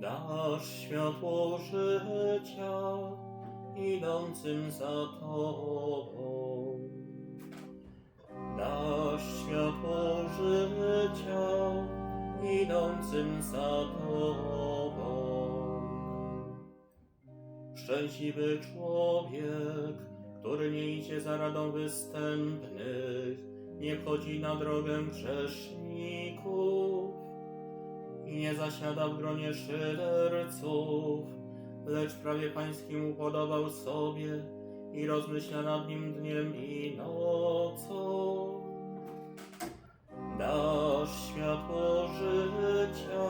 Dasz światło życia idącym za Tobą. Dasz światło życia idącym za Tobą. Szczęśliwy człowiek, który nie idzie za radą występnych, nie wchodzi na drogę grzeszników i nie zasiada w gronie szyderców, lecz prawie pańskim upodobał sobie i rozmyśla nad nim dniem i nocą. Dasz światło życia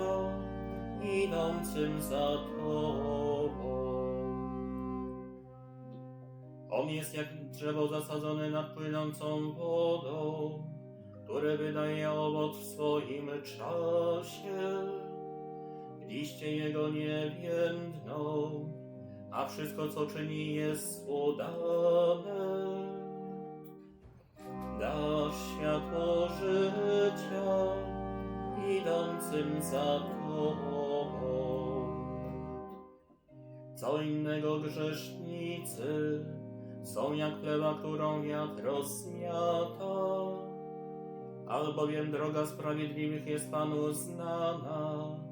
idącym za Tobą. On jest jak drzewo zasadzone nad płynącą wodą, które wydaje owoc w swoim czasie. Liście jego nie a wszystko co czyni jest udane. Dasz światło życia idącym za Tobą. Co innego grzesznicy są jak plewa, którą wiatr rozmiata. Albowiem droga sprawiedliwych jest Panu znana,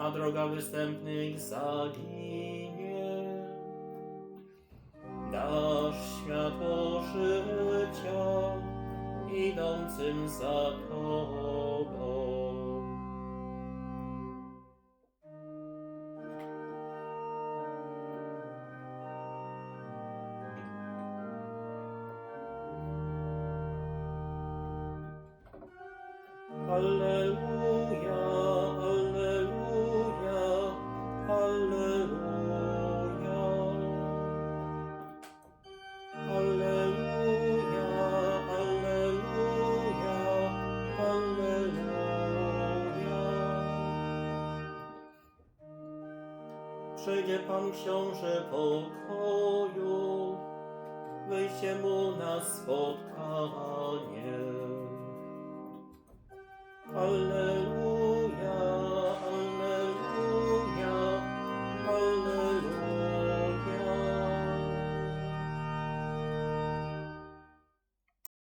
a droga występnych zaginie. Dasz światło życia idącym za Tobą. Alleluja, Przyjdzie Pan książę pokoju, wyjście mu na spotkanie. Alleluja,